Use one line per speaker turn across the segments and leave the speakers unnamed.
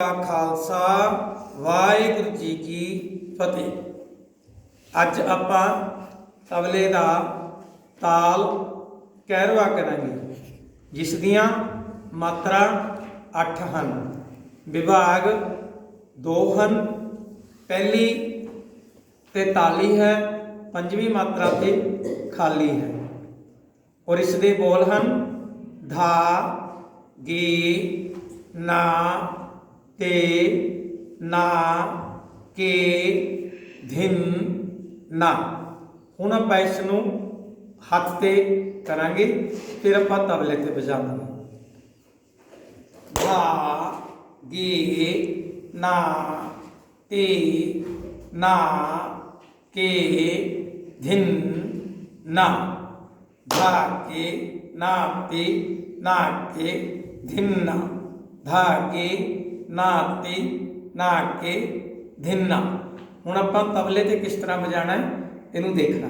ਕਾ ਖਾਲਸਾ ਵਾਹਿਗੁਰੂ ਜੀ ਕੀ ਫਤਿਹ ਅੱਜ ਆਪਾਂ ਤਬਲੇ ਦਾ ਤਾਲ ਕਹਿਰਵਾ ਕਰਾਂਗੇ ਜਿਸ ਦੀਆਂ ਮਾਤਰਾ 8 ਹਨ ਵਿਭਾਗ 2 ਹਨ ਪਹਿਲੀ ਤੇ ਤਾਲੀ ਹੈ ਪੰਜਵੀਂ ਮਾਤਰਾ ਤੇ ਖਾਲੀ ਹੈ ਔਰ ਇਸ ਦੇ ਬੋਲ ਹਨ ਧਾ ਗੇ ਨਾ ਤੇ ਨਾ ਕੇ ਧਿਨ ਨਾ ਹੁਣ ਆਪਾਂ ਇਸ ਨੂੰ ਹੱਥ ਤੇ ਕਰਾਂਗੇ ਫਿਰ ਆਪਾਂ ਤਬਲੇ ਤੇ ਵਜਾਵਾਂਗੇ ਧਾ ਗੇ ਨਾ ਤੇ ਨਾ ਕੇ ਧਿਨ ਨਾ धा के ना ते ना के धिन्ना धा के ਨਾਤੀ, ਨਾਕੇ ਧਿੰਨਾ ਹੁਣ ਆਪਾਂ ਤਬਲੇ ਤੇ ਕਿਸ ਤਰ੍ਹਾਂ ਵਜਾਣਾ ਇਹਨੂੰ ਦੇਖਣਾ।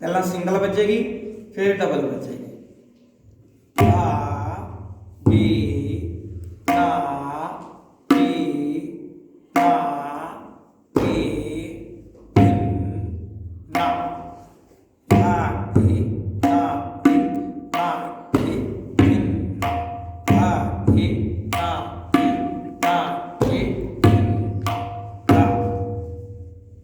ਪਹਿਲਾਂ ਸਿੰਗਲ ਵੱਜੇਗੀ, ਫਿਰ ਡਬਲ ਵੱਜੇਗੀ।